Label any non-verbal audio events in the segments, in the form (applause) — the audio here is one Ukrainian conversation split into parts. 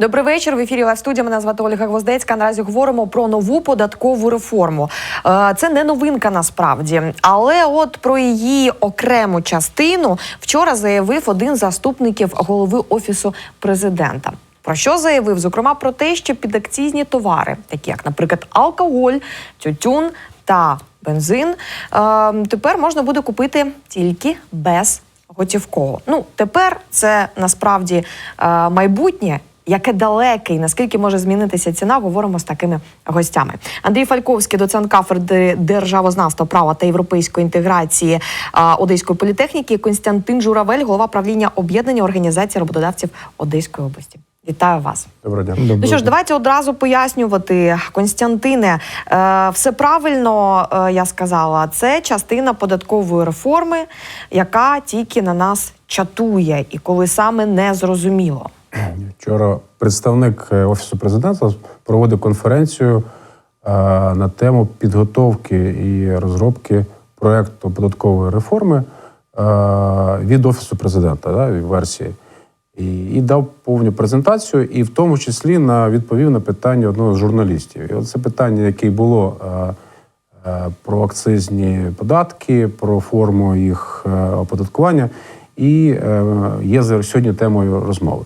Добрий вечір. В ефірі Лайв студія. Мене звати Ольга Гвоздецька. Наразі говоримо про нову податкову реформу. Е, Це не новинка насправді, але от про її окрему частину вчора заявив один з заступників голови офісу президента. Про що заявив? Зокрема, про те, що підакцизні товари, такі як, наприклад, алкоголь, тютюн та бензин, е, тепер можна буде купити тільки без готівково. Ну тепер це насправді е, майбутнє. Яке далеке і наскільки може змінитися ціна, говоримо з такими гостями. Андрій Фальковський, доцент кафедри державознавства, права та європейської інтеграції Одеської політехніки, Константин Журавель, голова правління об'єднання організації роботодавців Одеської області. Вітаю вас. Доброго дня. Ну що ж, давайте одразу пояснювати, Константине, е, все правильно е, я сказала. Це частина податкової реформи, яка тільки на нас чатує, і коли саме не зрозуміло. Вчора представник е, офісу президента проводив конференцію е, на тему підготовки і розробки проекту податкової реформи е, від офісу президента да, версії. І, і дав повну презентацію, і в тому числі на відповів на питання одного з журналістів. І от це питання, яке було про акцизні податки, про форму їх оподаткування, і є сьогодні темою розмови.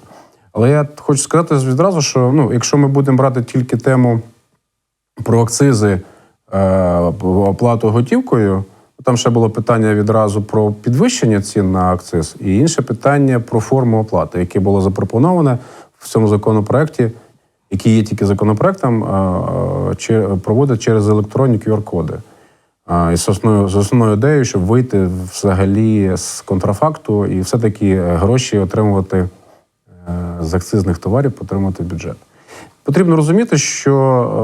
Але я хочу сказати відразу, що ну, якщо ми будемо брати тільки тему про акцизи, е, оплату готівкою, там ще було питання відразу про підвищення цін на акциз, і інше питання про форму оплати, яке було запропоноване в цьому законопроекті, який є тільки законопроектом, е, чи проводить через електронні QR-коди. І з основною, з основною ідеєю, щоб вийти взагалі з контрафакту і все-таки гроші отримувати е, з акцизних товарів, отримати бюджет. Потрібно розуміти, що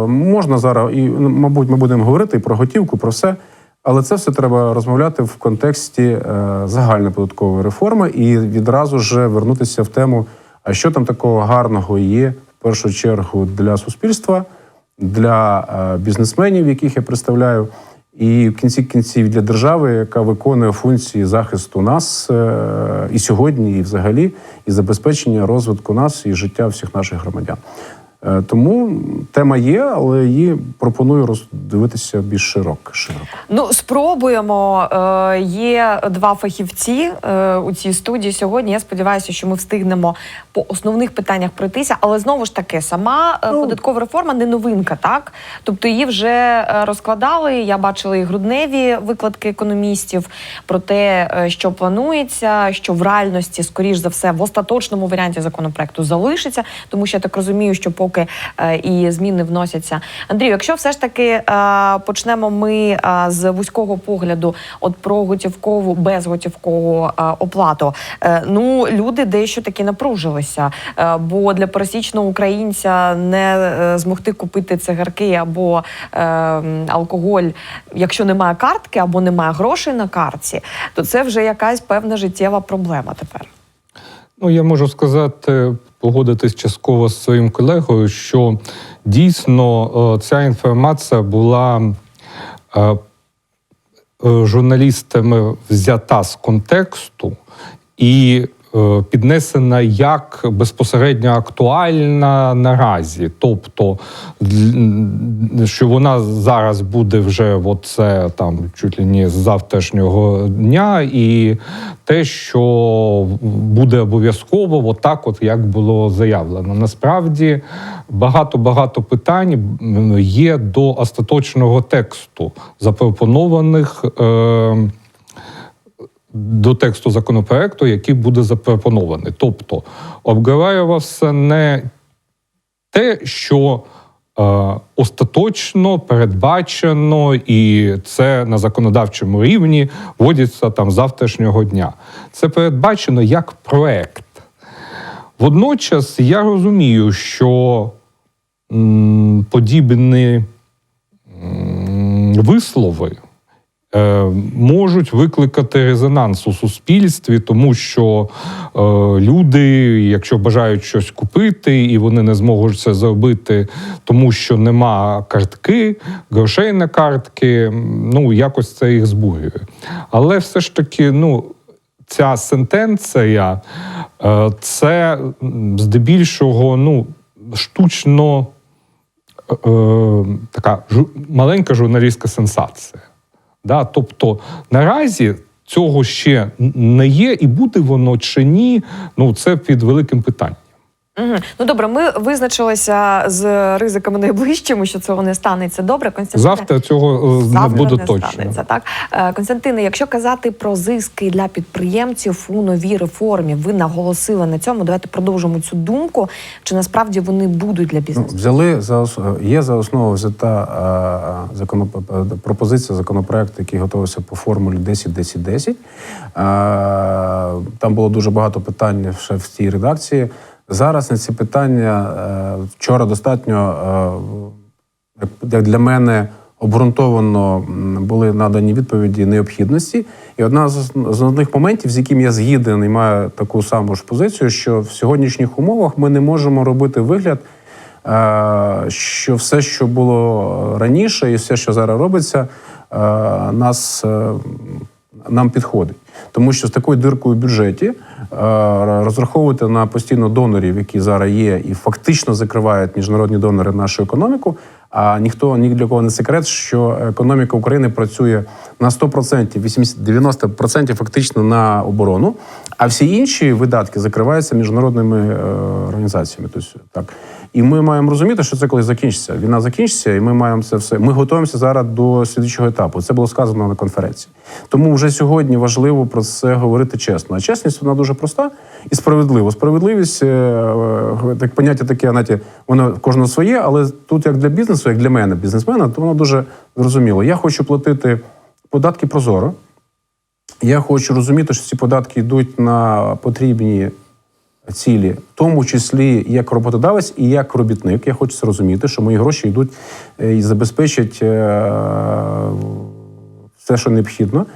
е, можна зараз, і, ну, мабуть, ми будемо говорити і про готівку, про все, але це все треба розмовляти в контексті е, загальної податкової реформи і відразу ж вернутися в тему, а що там такого гарного є в першу чергу для суспільства, для е, бізнесменів, яких я представляю, і в кінці кінців для держави, яка виконує функції захисту нас е, і сьогодні, і взагалі, і забезпечення розвитку нас і життя всіх наших громадян. Е, Тому тема є, але її пропоную роздивитися більш широко. широко. Ну, спробуємо. Е, Є два фахівці е, у цій студії сьогодні. Я сподіваюся, що ми встигнемо по основних питаннях пройтися. Але знову ж таки, сама Ну. податкова реформа не новинка, так? Тобто її вже розкладали. Я бачила і грудневі викладки економістів про те, що планується, що в реальності, скоріш за все, в остаточному варіанті законопроекту залишиться, тому що я так розумію, що поки е, і зміни вносяться. Андрію, якщо все ж таки е, почнемо ми е, з вузького погляду, от про готівкову безготівкову оплату, ну люди дещо таки напружилися, бо для пересічного українця не змогти купити цигарки або алкоголь, якщо немає картки або немає грошей на картці, то це вже якась певна життєва проблема тепер. Ну, я можу сказати, погодитись частково з своїм колегою, що дійсно е, ця інформація була е, е, журналістами взята з контексту і піднесена як безпосередньо актуальна наразі. Тобто, що вона зараз буде вже оце, там чуть ли не з завтрашнього дня, і те, що буде обов'язково, отак, от як було заявлено. Насправді багато-багато питань є до остаточного тексту запропонованих. Е- до тексту законопроекту, який буде запропонований. Тобто обговорювався не те, що е, остаточно передбачено, і це на законодавчому рівні вводиться там завтрашнього дня. Це передбачено як проект. Водночас я розумію, що м, подібні м, вислови можуть викликати резонанс у суспільстві, тому що е, люди, якщо бажають щось купити, і вони не зможуть це зробити, тому що нема картки, грошей на картки, ну якось це їх збурює. Але все ж таки, ну. Ця сентенція е, це здебільшого ну, штучно е, е, така жу, маленька журналістська сенсація. Да? Тобто наразі цього ще не є, і буде воно чи ні, ну це під великим питанням. Угу. Ну добре, ми визначилися з ризиками найближчими, що цього не станеться. Добре, Константине? Завтра цього е, Завтра не буде не точно. станеться, так Е, Константине, якщо казати про зиски для підприємців у новій реформі, ви наголосили на цьому. Давайте продовжимо цю думку. Чи насправді вони будуть для Ну, бізнесу? взяли за є за основу взята а, законоп... пропозиція законопроекту, який готувався по формулі 10-10-10. Там було дуже багато питань ще в цій редакції. Зараз на ці питання е, вчора достатньо, е, як- для мене, обґрунтовано були надані відповіді необхідності. І одна з основних моментів, з яким я згіден і маю таку саму ж позицію, що в сьогоднішніх умовах ми не можемо робити вигляд, е, що все, що було раніше, і все, що зараз робиться, нас нам підходить. Тому що з такою диркою в бюджеті е, розраховувати на постійно донорів, які зараз є, і фактично закривають міжнародні донори нашу економіку. А ніхто ні для кого не секрет, що економіка України працює на 100%, 80-90% фактично на оборону, а всі інші видатки закриваються міжнародними е, організаціями. Тобто, так. І ми маємо розуміти, що це коли закінчиться. Війна закінчиться, і ми маємо це все. Ми готуємося зараз до слідчого етапу. Це було сказано на конференції. Тому вже сьогодні важливо про це говорити чесно. А чесність вона дуже проста і справедлива. Справедливість, е, е, так поняття таке, знаєте, воно кожного своє, але тут як для бізнесу, як для мене, бізнесмена, то воно дуже зрозуміло. Я хочу платити податки прозоро. Я хочу розуміти, що ці податки йдуть на потрібні цілі, в тому числі як роботодавець і як робітник. Я хочу це розуміти, що мої гроші йдуть е, і забезпечать е, все, що необхідно.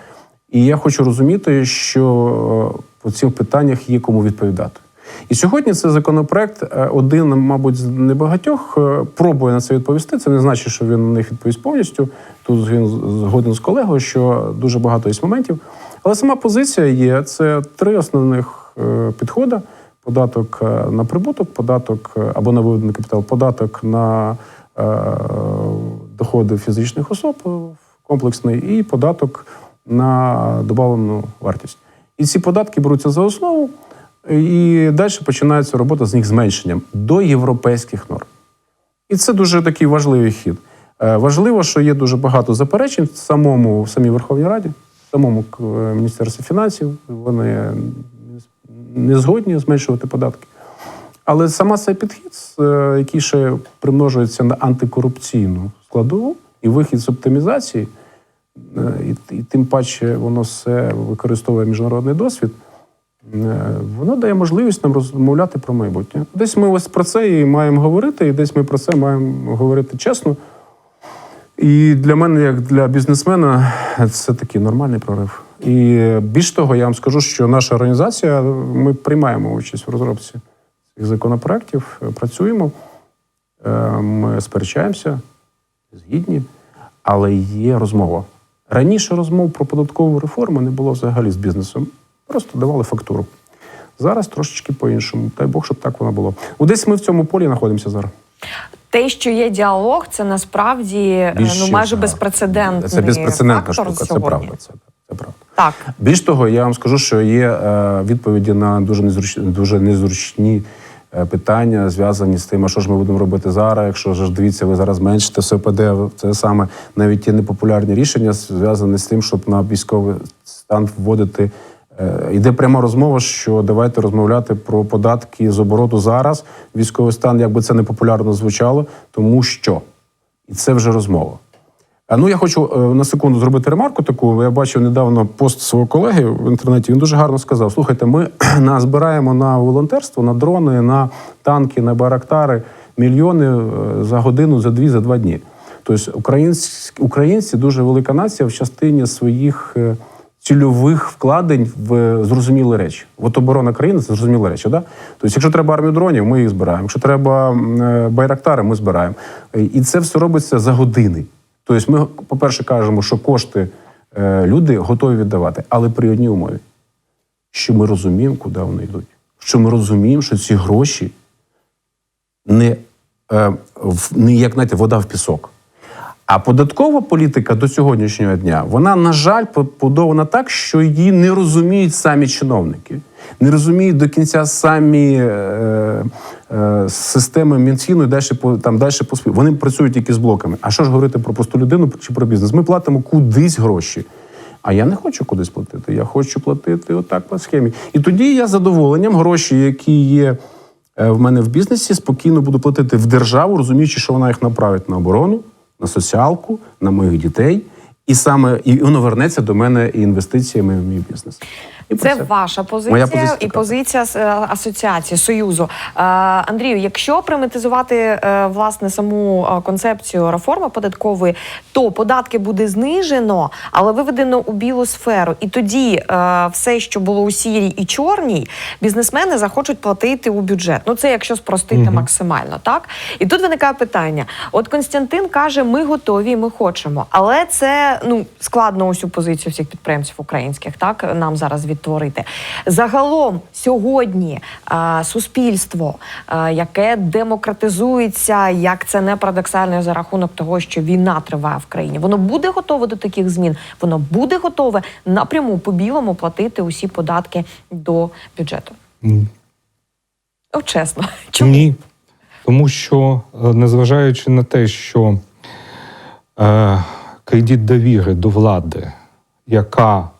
І я хочу розуміти, що е, по цих питаннях є кому відповідати. І сьогодні цей законопроект один, мабуть, з небагатьох пробує на це відповісти. Це не значить, що він на них відповість повністю. Тут він згоден з колегою, що дуже багато є моментів. Але сама позиція є: це три основних підходи: податок е, на прибуток, податок е, або на виведений капітал, податок на е, доходи фізичних особ комплексний, і податок на добавлену вартість. І ці податки беруться за основу, і далі починається робота з них зменшенням до європейських норм. І це дуже такий важливий хід. Важливо, що є дуже багато заперечень самому в самій Верховній Раді, самому Міністерстві фінансів. Вони не згодні зменшувати податки. Але сама цей підхід, е, який ще примножується на антикорупційну складову і вихід з оптимізації, е, і, і тим паче воно все використовує міжнародний досвід. Е, Воно дає можливість нам розмовляти про майбутнє. Десь ми ось про це і маємо говорити, і десь ми про це маємо говорити чесно. І для мене, як для бізнесмена, це такий нормальний прорив. І більш того, я вам скажу, що наша організація, ми приймаємо участь в розробці цих законопроєктів, е, працюємо, е, ми сперечаємося, згідні, але є розмова. Раніше розмов про податкову реформу не було взагалі з бізнесом. Просто давали фактуру. Зараз трошечки по-іншому. Дай Бог, щоб так воно було. Ну, Десь ми в цьому полі знаходимося зараз. Те, що є діалог, це насправді Більше, ну майже безпрецедентний Це безпрецедентна фактор штука, це правда. Це. Так. Більш того, я вам скажу, що є е, відповіді на дуже незручні, дуже незручні е, питання, зв'язані з тим, а що ж ми будемо робити зараз, якщо ж дивіться, ви зараз зменшите все ПД. Це саме навіть ті непопулярні рішення зв'язані з тим, щоб на військовий стан вводити. Е, Йде пряма розмова, що давайте розмовляти про податки з обороту зараз. Військовий стан, як би це не популярно звучало, тому що і це вже розмова. Ну я хочу е, на секунду зробити ремарку таку. Я бачив недавно пост свого колеги в інтернеті. Він дуже гарно сказав: слухайте, ми (clears throat) назбираємо на волонтерство, на дрони, на танки, на барактари мільйони е, за годину, за дві, за два дні. Тобто українські, українці дуже велика нація в частині своїх е, цільових вкладень в зрозумілі речі. От оборона країни це зрозумілі речі. Да? Тобто, якщо треба армію дронів, ми їх збираємо. Якщо треба байрактари, ми збираємо. І це все робиться за години. Тобто, ми, по-перше, кажемо, що кошти е, люди готові віддавати, але при одній умові, що ми розуміємо, куди вони йдуть. Що ми розуміємо, що ці гроші не, е, в- не як знаєте, вода в пісок. А податкова політика до сьогоднішнього дня, вона, на жаль, побудована так, що її не розуміють самі чиновники, не розуміють до кінця самі е, е, системи Мінфіну і далі по там далі по Вони працюють тільки з блоками. А що ж говорити про просту людину чи про бізнес? Ми платимо кудись гроші. А я не хочу кудись платити. Я хочу платити отак по схемі. І тоді я задоволенням гроші, які є е, в мене в бізнесі, спокійно буду платити в державу, розуміючи, що вона їх направить на оборону, на соціалку, на моїх дітей. І саме і воно вернеться до мене інвестиціями в мій бізнес. І про Це ваша позиція, Моя позиція і така. позиція е, асоціації союзу. Е, Андрію, якщо приматизувати е, власне саму концепцію реформи податкової, то податки буде знижено, але виведено у білу сферу. І тоді все, що було у сірій і чорній, бізнесмени захочуть платити у бюджет. Ну це якщо спростити максимально, так і тут виникає питання: от Константин каже, ми готові, ми хочемо, але це ну складно усю позицію всіх підприємців українських, так нам зараз відтворити. Загалом сьогодні е, суспільство, е, яке демократизується, як це не парадоксально за рахунок того, що війна триває в країні, воно буде готове до таких змін. Воно буде готове напряму по білому платити усі податки до бюджету. Ні. О, чесно, (laughs) чому Ні. Тому що, е, незважаючи на те, що е, кредит довіри до влади, яка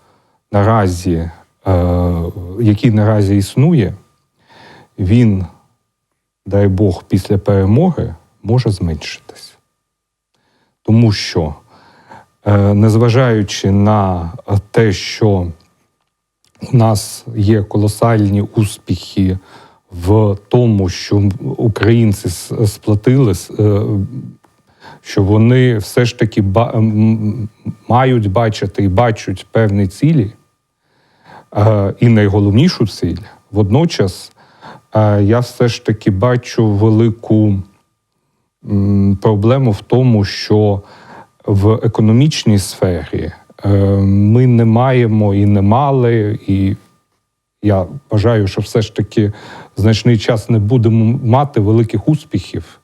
наразі, який наразі існує, він, дай Бог, після перемоги може зменшитись. Тому що, е, незважаючи на те, що у нас є колосальні успіхи в тому, що українці с- сплатились, е, що вони все ж таки мають бачити і бачать певні цілі, е, і найголовнішу ціль. Водночас я все ж таки бачу велику проблему в тому, що в економічній сфері е, ми не маємо і не мали, і я вважаю, що все ж таки значний час не будемо мати великих успіхів,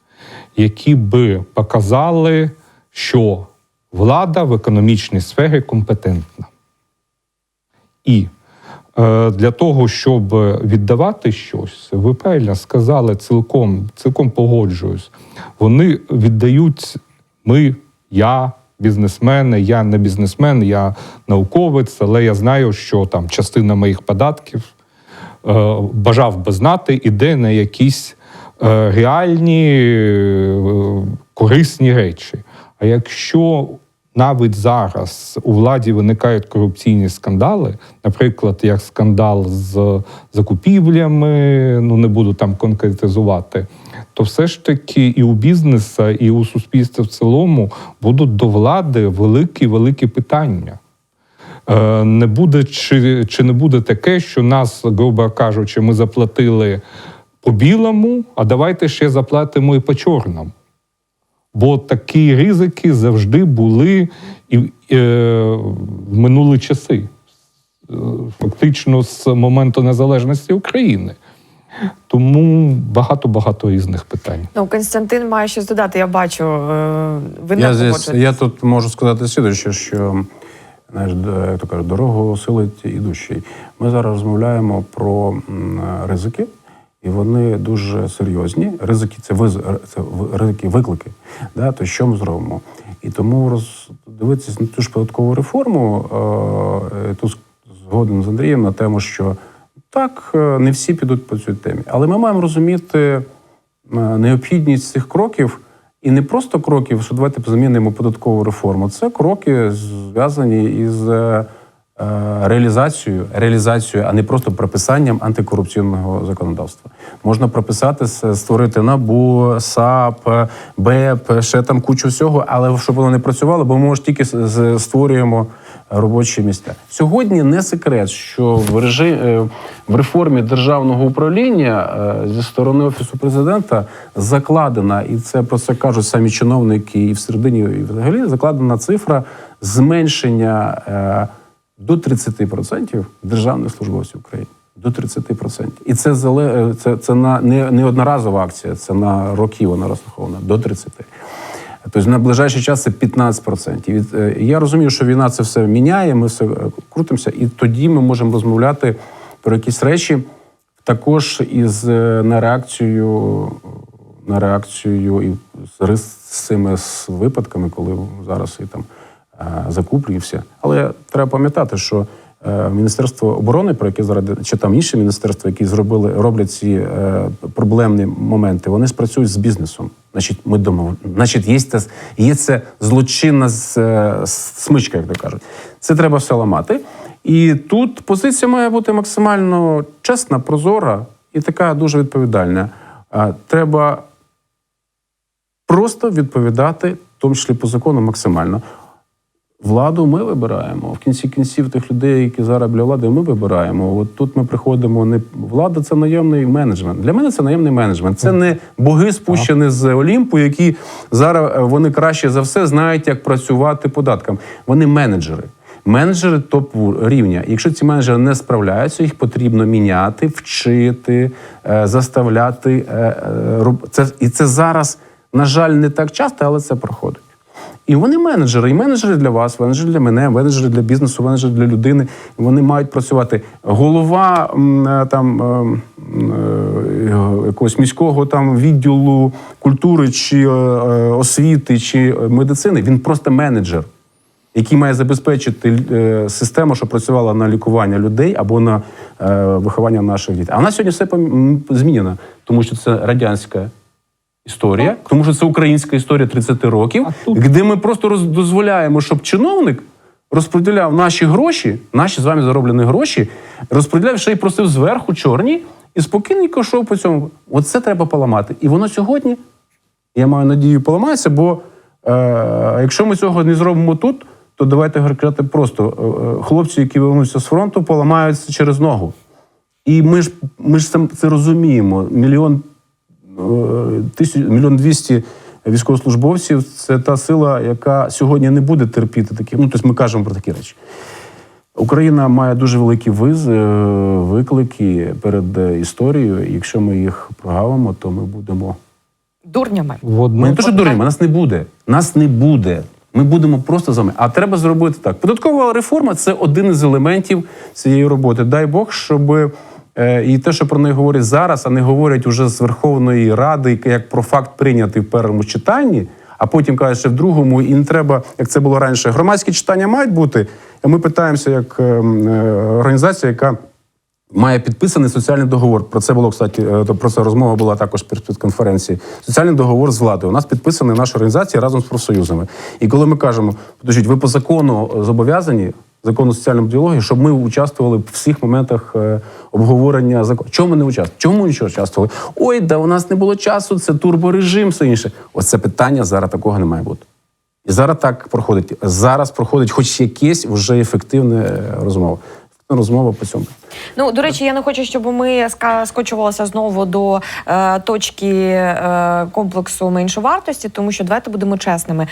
які би показали, що влада в економічній сфері компетентна. І для того, щоб віддавати щось, ви правильно сказали, цілком, цілком погоджуюсь. Вони віддають ми, я, бізнесмени, я не бізнесмен, я науковець, але я знаю, що там частина моїх податків е, бажав би знати, іде на якісь е, реальні е, корисні речі. А якщо навіть зараз у владі виникають корупційні скандали, наприклад, як скандал з закупівлями, ну не буду там конкретизувати, то все ж таки і у бізнесу, і у суспільства в цілому будуть до влади великі великі питання. Е, Не буде чи, чи не буде таке, що нас, грубо кажучи, ми заплатили по білому, а давайте ще заплатимо і по чорному. Бо такі ризики завжди були і е, в минулі часи, Е, фактично з моменту незалежності України. Тому багато-багато різних питань. ну Константин має щось додати? Я бачу. е, Ви не Я, здесь, я тут можу сказати слідуюче, що знаєш, дорогу силить ідущий. Ми зараз розмовляємо про ризики, і вони дуже серйозні. Ризики це виз, це ризики, виклики. Да? То що ми зробимо? І тому роз, дивитися на ту ж податкову реформу, е, тут згоден з Андрієм на тему, що так, е, не всі підуть по цій темі. Але ми маємо розуміти е, необхідність цих кроків. І не просто кроків, що давайте замінимо податкову реформу. Це кроки зв'язані із е, реалізацією, реалізацією, а не просто прописанням антикорупційного законодавства. Можна прописати, створити НАБУ, САП, БЕП, ще там кучу всього, але щоб воно не працювало, бо ми ж тільки створюємо робочі місця. Сьогодні не секрет, що в режим е, в реформі державного управління е, зі сторони офісу президента закладена, і це про це кажуть самі чиновники, і всередині, і взагалі закладена цифра зменшення е, до 30% державних службовців України. До 30%. І це зале- це, це на не, не одноразова акція, це на роки вона розрахована до 30%. Тобто на ближайший час це 15%. І е, я розумію, що війна це все міняє, ми все е, крутимося, і тоді ми можемо розмовляти про якісь речі також із е, на реакцію на реакцію і з цими випадками, коли зараз і там е, закуплю все. Але треба пам'ятати, що е, Міністерство оборони, про яке зараз чи там інші міністерства, які зробили роблять ці е, проблемні моменти, вони спрацюють з бізнесом. Значить, ми домов... Значить, є це, є це злочинна смичка, як то кажуть. Це треба все ламати. І тут позиція має бути максимально чесна, прозора і така дуже відповідальна. Треба просто відповідати, в тому числі по закону, максимально. Владу ми вибираємо. В кінці кінців тих людей, які зараз біля влади, ми вибираємо. От тут ми приходимо. Не влада це наємний менеджмент. Для мене це наємний менеджмент. Це не боги спущені з Олімпу, які зараз е, вони краще за все знають, як працювати податкам. Вони менеджери. Менеджери топ рівня. Якщо ці менеджери не справляються, їх потрібно міняти, вчити, е, заставляти. е, Це і це зараз, на жаль, не так часто, але це проходить. І вони менеджери, і менеджери для вас, менеджери для мене, менеджери для бізнесу, менеджери для людини. Вони мають працювати. Голова е, там е, е, якогось міського там відділу культури чи освіти чи медицини. Він просто менеджер, який має забезпечити систему, що працювала на лікування людей або на виховання наших дітей. А в нас сьогодні все змінено, тому що це радянська історія, тому що це українська історія 30 років, де ми просто дозволяємо, щоб чиновник розподіляв наші гроші, наші з вами зароблені гроші, розподіляв ще й просив зверху чорні і спокійненько йшов по цьому. Оце треба поламати. І воно сьогодні, я маю надію, поламається, бо е, якщо ми цього не зробимо тут, то давайте говорити просто: е, е, хлопці, які повернуться з фронту, поламаються через ногу. І ми ж ми ж це, розуміємо. Мільйон мільйон двісті військовослужбовців це та сила, яка сьогодні не буде терпіти такі. Ну тобто ми кажемо про такі речі. Україна має дуже великі виз, е, виклики перед е, історією. І Якщо ми їх прогавимо, то ми будемо. Дурнями. Ми не то, що дуримо, нас не буде. Нас не буде. Ми будемо просто з вами. А треба зробити так. Податкова реформа це один із елементів цієї роботи. Дай Бог, щоб і те, що про неї говорять зараз, а не говорять уже з Верховної Ради, як про факт прийнятий в першому читанні, а потім кажуть, що в другому, і не треба, як це було раніше. Громадські читання мають бути. Ми питаємося як е, м, е, організація, яка має підписаний соціальний договор. Про це було, кстати, е, про це розмова була також перед конференції. Соціальний договор з владою. У нас підписаний наша організація разом з профсоюзами. І коли ми кажемо, подождіть, ви по закону зобов'язані. Закону соціальної діалогі, щоб ми участвували в всіх моментах е, обговорення закону. Чому ми не участвували? Чому нічого участвували? Ой, да у нас не було часу, це турборежим, все інше. Оце питання зараз такого не має бути. І зараз так проходить. Зараз проходить хоч якесь вже ефективне е, розмова. Ефективна розмова по цьому. Ну до речі, я не хочу, щоб ми скочувалися знову до е, точки е, комплексу меншовартості, тому що давайте будемо чесними.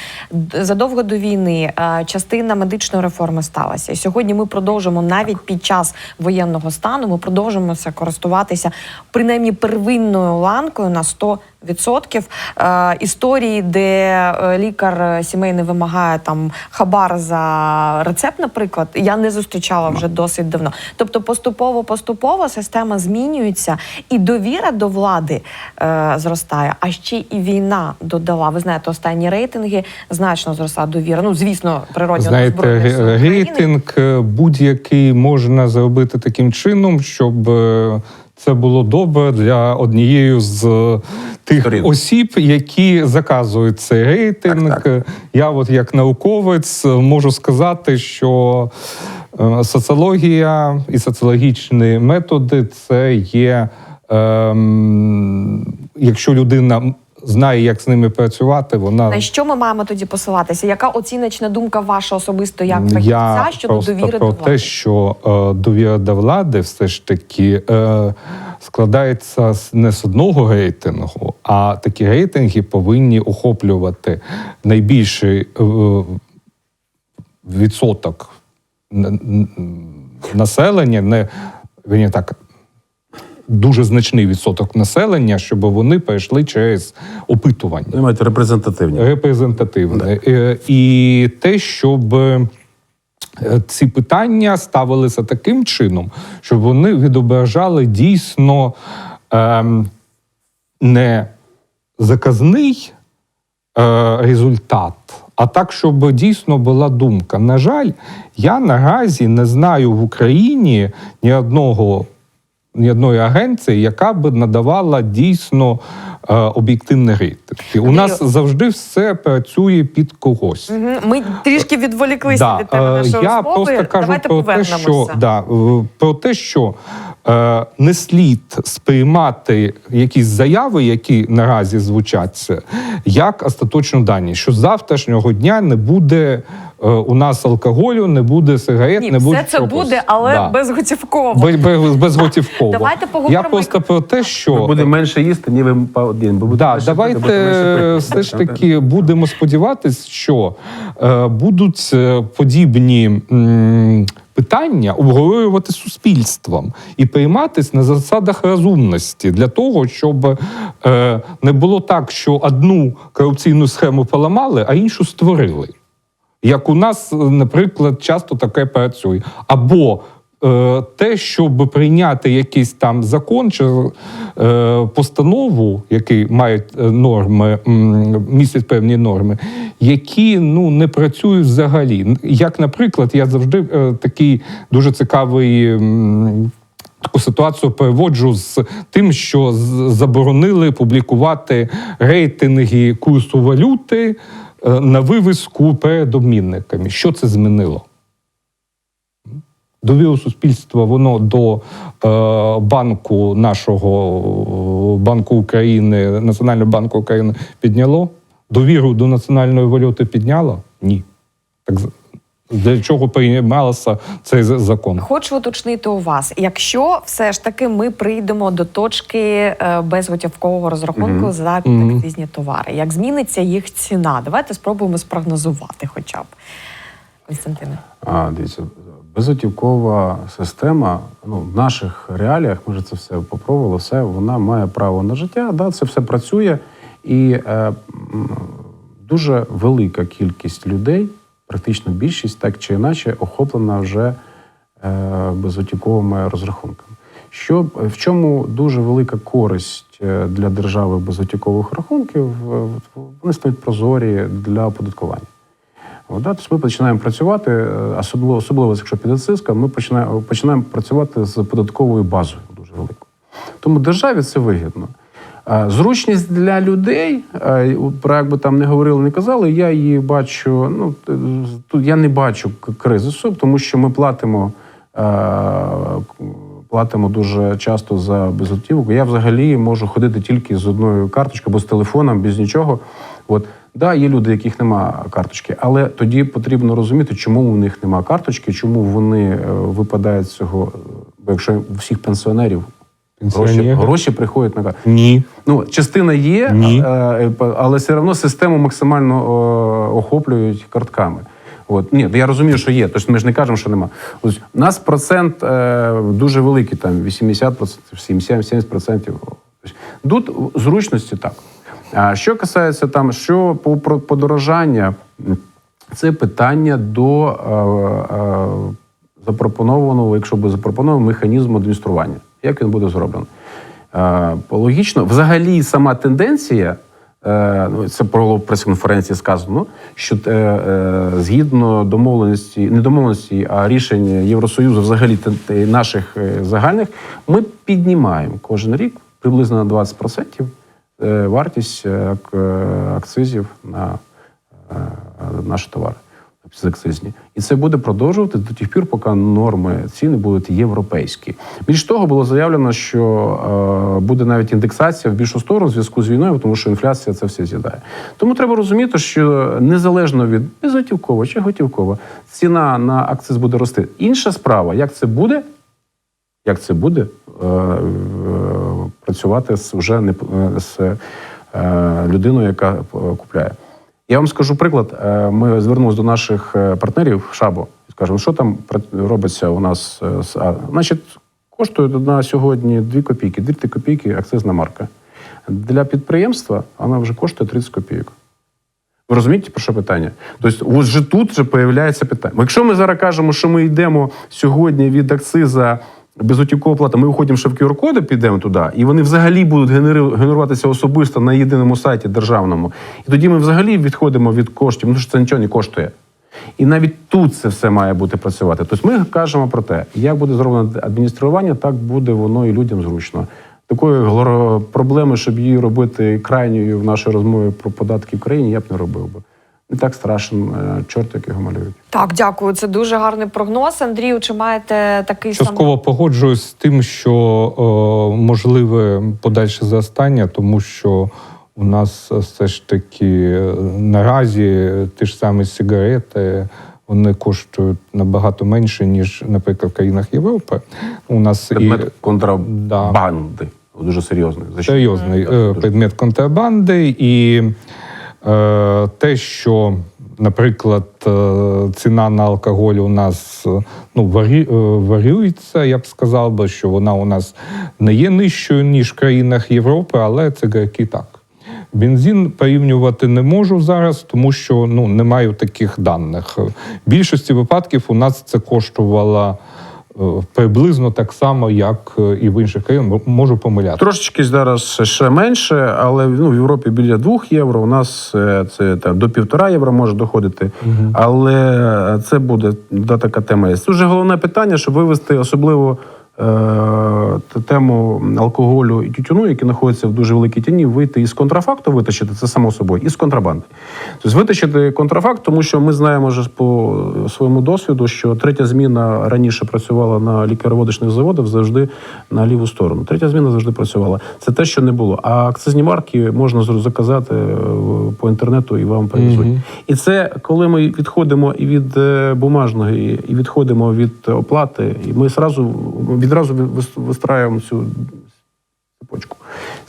Задовго до війни е, частина медичної реформи сталася. І сьогодні ми продовжимо навіть під час воєнного стану. Ми продовжимося користуватися принаймні первинною ланкою на 100%. Відсотків е, історії, де е, лікар сімейний вимагає там хабар за рецепт, наприклад, я не зустрічала вже досить давно. Тобто, поступово, поступово система змінюється, і довіра до влади е, зростає. А ще і війна додала. Ви знаєте, останні рейтинги значно зросла довіра. Ну звісно, природно до Знаєте, рейтинг е, будь-який можна зробити таким чином, щоб е, це було добре для однієї з е, тих Сторін. осіб, які заказують цей рейтинг. Так, так. Я, от як науковець, можу сказати, що соціологія і соціологічні методи це є. Ем, якщо людина знає, як з ними працювати, вона На що ми маємо тоді посилатися? Яка оціночна думка ваша особисто як фахівця щодо просто довіри про до влади? те, що е, довіра до влади все ж таки е, складається не з одного рейтингу, а такі рейтинги повинні охоплювати найбільший е, відсоток населення, не він так. дуже значний відсоток населення, щоб вони перейшли через опитування Ви маєте репрезентативні. репрезентативне. Е, І те, щоб е, ці питання ставилися таким чином, щоб вони відображали дійсно ем, не заказний е, результат, а так, щоб дійсно була думка. На жаль, я наразі не знаю в Україні ні одного. Ні одної агенції, яка б надавала дійсно е, об'єктивний рейтинг. У нас завжди все працює під когось. Ми трішки відволіклися від теми е, нашої я розмови. просто кажу Давайте про те, що да, про те, що не слід сприймати якісь заяви, які наразі звучаться, як остаточну дані, що з завтрашнього дня не буде е, у нас алкоголю, не буде сигарет, Ні, не буде все це чогось. буде, але Да. безготівково. Без, без, безготівково. Давайте поговоримо, Я просто про те, що Ми будемо менше їсти, ні ви по один. Бо буде Да, менше давайте буде менше все ж таки будемо сподіватись, що е, будуть е, подібні м, питання обговорювати суспільством і прийматись на засадах розумності для того, щоб е, не було так, що одну корупційну схему поламали, а іншу створили. Як у нас, е, наприклад, часто таке працює. Або те, щоб прийняти якийсь там закон чи е, постанову, які мають е, норми, м, містять певні норми, які ну не працюють взагалі. Як, наприклад, я завжди е, такий дуже цікавий. Таку ситуацію переводжу з тим, що заборонили публікувати рейтинги курсу валюти е, на вивіску перед обмінниками. Що це змінило? Довіру суспільства воно до е, банку нашого е, банку України, Національного банку України підняло. Довіру до національної валюти підняло? Ні. Так для чого приймався цей закон? Хочу уточнити у вас, якщо все ж таки ми прийдемо до точки е, безготівкового розрахунку Мгм. за Мгм. підакцизні товари, як зміниться їх ціна? Давайте спробуємо спрогнозувати, хоча б Константине. А, дивіться, безготівкова система ну, в наших реаліях, ми вже це все попробували, все, вона має право на життя, да, це все працює. І е, дуже велика кількість людей, практично більшість, так чи інакше, охоплена вже е, безготівковими розрахунками. Що, в чому дуже велика користь е, для держави безготівкових рахунків? Вони стають прозорі для оподаткування. Да, тобто ми починаємо працювати, е, особливо, особливо якщо піде циска, ми починаємо, починаємо працювати з податковою базою дуже великою. Тому державі це вигідно. Зручність для людей, про як би там не говорили, не казали, я її бачу. Ну тут я не бачу кризису, тому що ми платимо, платимо дуже часто за безготівку. Я взагалі можу ходити тільки з одною карточкою, або з телефоном, без нічого. От да, є люди, яких нема карточки, але тоді потрібно розуміти, чому у них нема карточки, чому вони е, випадають з цього. Бо якщо у всіх пенсіонерів гроші, гроші приходять на карту. Ні. Ну, частина є, Ні. е, е, але все одно систему максимально охоплюють картками. От ні, я розумію, що є. Тож ми ж не кажемо, що нема. Ось у нас процент е, дуже великий, там 80%, 70%. Тобто, Тут зручності так. А що касається там, що по подорожання, це питання до е, е, запропонованого, якщо буде запропонованого механізму адміністрування. Як він буде зроблений? Е, логічно, взагалі, сама тенденція, е, ну, це про прес-конференції сказано, що е, е, згідно домовленості, не домовленості, а рішень Євросоюзу, взагалі наших загальних, ми піднімаємо кожен рік приблизно на 20% е, вартість е, е, акцизів на е, наші товари підакцизні. І це буде продовжувати до тих пір, поки норми ціни будуть європейські. Більш того, було заявлено, що е, буде навіть індексація в більшу сторону в зв'язку з війною, тому що інфляція це все з'їдає. Тому треба розуміти, що незалежно від безготівково чи готівково, ціна на акциз буде рости. Інша справа, як це буде, як це буде е, е, працювати з вже не е, з е, людиною, яка е, купляє. Я вам скажу приклад. Е, Ми звернулися до наших е, партнерів Шабо і скажемо, що там робиться у нас. е, з- Значить, коштує на сьогодні 2 копійки, 2 копійки акцизна марка. Для підприємства вона вже коштує 30 копійок. Ви розумієте, про що питання? Тобто, ось же тут же появляється питання. Якщо ми зараз кажемо, що ми йдемо сьогодні від акциза безготівкового плата, ми виходимо ще в QR-коди, підемо туди, і вони взагалі будуть генеруватися особисто на єдиному сайті державному. І тоді ми взагалі відходимо від коштів, ну що це нічого не коштує. І навіть тут це все має бути працювати. Тобто ми кажемо про те, як буде зроблено адміністрування, так буде воно і людям зручно. Такої проблеми, щоб її робити крайньою в нашій розмові про податки в країні, я б не робив би. Не так страшен чорт, як його малюють. Так, дякую. Це дуже гарний прогноз. Андрію, чи маєте такий? Частково погоджуюсь з тим, що е, можливе подальше зростання, тому що у нас все ж таки е, наразі ті ж самі сигарети. Вони коштують набагато менше, ніж, наприклад, в країнах Європи. У нас Предмет і контрабанди. Дуже серйозний. За серйозний е, предмет контрабанди, і те, що, наприклад, е, ціна на алкоголь у нас е, ну, варі, е, варіюється, я б сказав би, що вона у нас не є нижчою, ніж в країнах Європи, але цигарки так. Бензин порівнювати не можу зараз, тому що ну, не маю таких даних. В більшості випадків у нас це коштувало е, приблизно так само, як е, і в інших країнах. Можу помиляти. Трошечки зараз ще менше, але ну, в Європі біля 2 євро. У нас е, це там, до півтора євро може доходити. Але це буде да, така тема. Це Дуже головне питання, щоб вивести особливо. Е, Тему алкоголю і тютюну, які знаходяться в дуже великій тіні, вийти із контрафакту, витащити це само собою, із контрабанди. Тобто витащити контрафакт, тому що ми знаємо вже по своєму досвіду, що третя зміна раніше працювала на лікароводичних заводах завжди на ліву сторону. Третя зміна завжди працювала. Це те, що не було. А акцизні марки можна заказати е, по інтернету і вам привезуть. Мгм. І це коли ми відходимо і від е, бумажної, і відходимо від оплати, і ми зразу відразу вис- вистраюємо цю цепочку.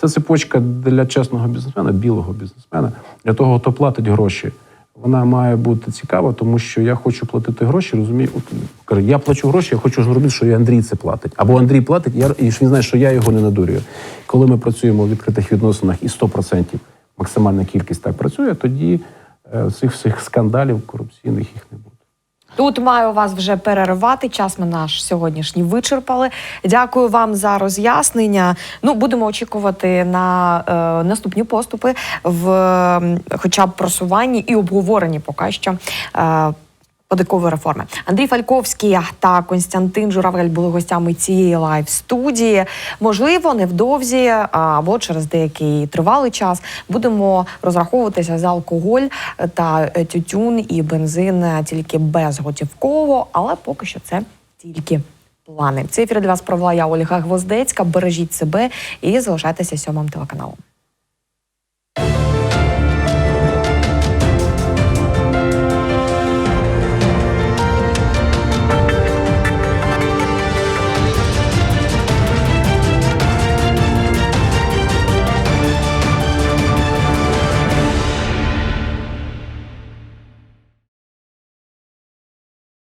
Це цепочка для чесного бізнесмена, білого бізнесмена, для того, хто платить гроші. Вона має бути цікава, тому що я хочу платити гроші, розумію. От, каже, я плачу гроші, я хочу зробити, що і Андрій це платить. Або Андрій платить, я, і він знає, що я його не надурюю. Коли ми працюємо в відкритих відносинах і 100% максимальна кількість так працює, тоді е, цих всіх скандалів корупційних їх не буде. Тут маю вас вже перервати. Час ми наш сьогоднішній вичерпали. Дякую вам за роз'яснення. Ну, будемо очікувати на е, наступні поступи в е, хоча б просуванні і обговоренні поки що. Е, Податкової реформи Андрій Фальковський та Константин Журавель були гостями цієї лайв студії. Можливо, невдовзі або через деякий тривалий час будемо розраховуватися за алкоголь та е, тютюн і бензин тільки безготівково, але поки що це тільки плани. Цей ефір для вас провела я Ольга Гвоздецька. Бережіть себе і залишайтеся сьомим телеканалом.